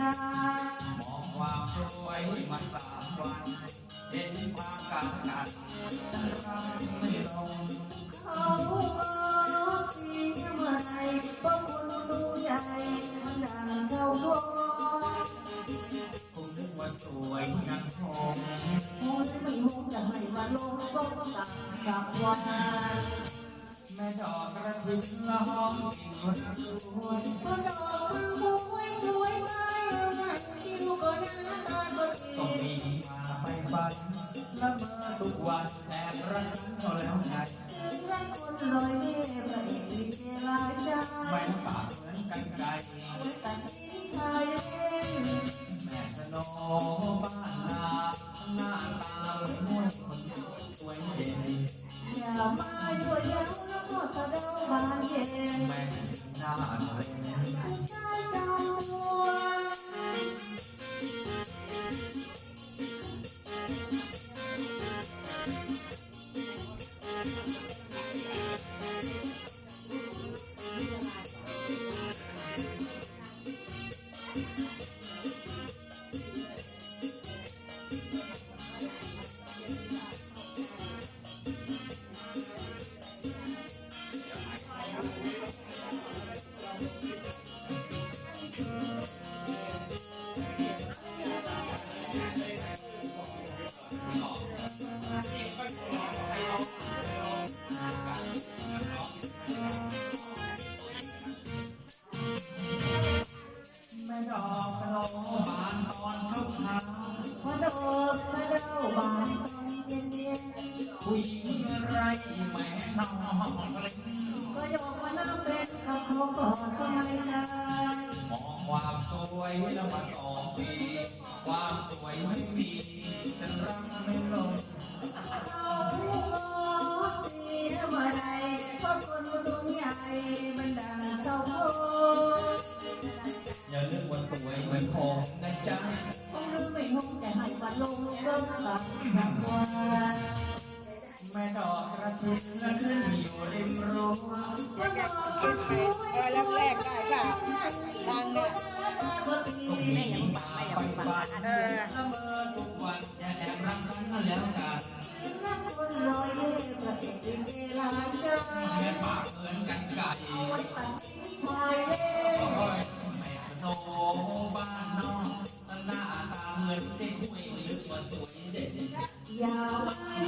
ทำไมองความสวยมาสามวันเห็นความกากันฉันรัไม่ลงเขาก็สีเมื่อไรเพราะคนสูใหญ่มันดังเศร้าโศกคงนึกว่าสวยยังคงโอ้ยไม่มองจะให้มาลงส้มตักสักวันแม่ดอกกระถิ่นละหอมกลิ่นคนสวยพอดอกมันสวยสวย แอบรักฉันก็แล้วไงถึงรักคนลอยเล่พระเอกลิเกหลาใจไม่ปากเหมือนกันไกลตัดสินชายเล่นแม่สโนบ้านนาหน้าตาเหมือนมวยคนสวยเด่นอย่ามาอยู่ยาวแล้วก็สะเดาบานเย็นแม่หน้าเล็กผู้ชายจอมตัว แม่น้องเล็กก็ยอมมานั่งเป็นกับเขาก่อนทำไมได้มองความสวยแล้วมาสองปีความสวยไม่มีฉันรักไม่ลงเขาก็เสียเมื่อไรเพราะคนสูงใหญ่มันดังเศร้าโศกอย่าเลือกว่าสวยเหมือนผมนะจ๊ะคงลืมไม่คงจะให้มาลงเริ่มตักสักวัน แม่ดอกกระถิ่นและขึ้นอยู่ริมรั้วก็ดอกสวยสวยดังเนี่ยผู้หญิงมาไปฝันละเมอทุกวันอย่าแอบรักฉันก็แล้วกันรักคนลอยเล่พระเอกลิเกหลาใจแม่ปากเหมือนกันไก่เอาไว้ตัดสินชาเล่โอ้ยแม่โนบ้านนอกหน้าตาเหมือนเด็กห้วยไม่ลึกว่าสวยเด็ดอย่ามา